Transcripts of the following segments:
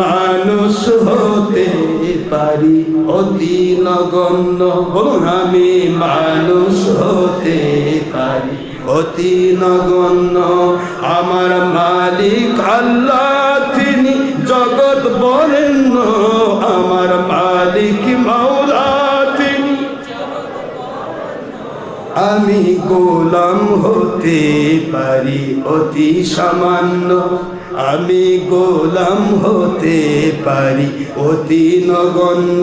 মানুষ হতে পারি, অতি নগণ্য। বলুন, আমি মানুষ হতে পারি, অতি নগণ্য। আমার মালিক আল্লাহ, তিনি জগৎ বরেণ্য। আমার মালিক মাওলা, তিনি আমি গোলাম হতে পারি, অতি সামান্য। আমি গোলাম হতে পারি, অতি নগণ্য।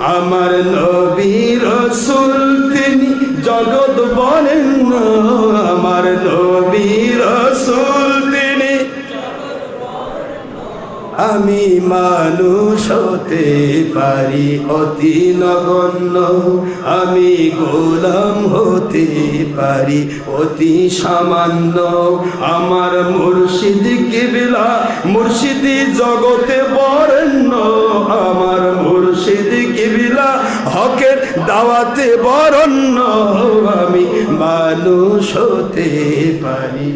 আমার নবীর রসুল, তিনি জগৎ বরেণ্য। আমার নবী রসুল, তিনি আমি মানুষ হতে পারি, অতি নগণ্য। আমি গোলাম হতে পারি, অতি সামান্য। আমার মুর্শিদ কিবিলা মুর্শিদি জগতে বরেণ্য, আমার মুর্শিদ কিবিলা হকের দাওয়াতে বরণ্য, আমি মানুষ হতে পারি।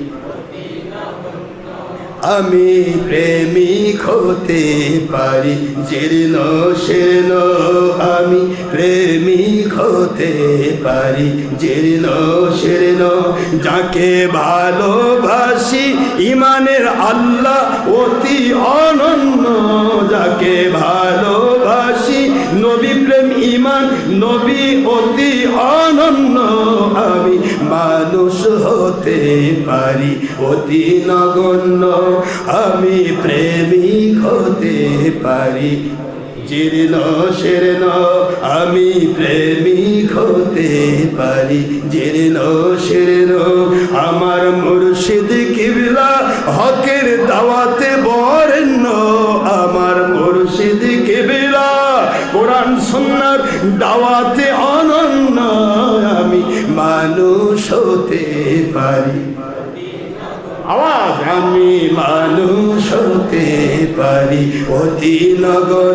আমি প্রেমিক হতে পারি, জীর্ণ, শীর্ণ, আমি প্রেমিক হতে পারি, জীর্ণ, শীর্ণ, যাকে ভালোবাসি ইমানের আল্লাহ অতি অনন্য, যাকে ভালোবাসি। নবী প্রেম ইমান নবী অতি অনন্য, আমি মানুষ হতে পারি, অতি নগণ্য, আমি প্রেমিক হতে পারি। জীর্ণ, শীর্ণ, আমি প্রেমিক হতে পারি। জীর্ণ, শীর্ণ, আমার মুর্শিদ কিবলা হকের দাওয়াতে বরেণ্য আমার মুর্শিদ কেবেলা। কোরআন সন্ন্যার দাওয়াতে অনন্য আমি মানুষ হতে পারি। আওয়াজ, আমি মানুষ হতে পারি। অতি নগর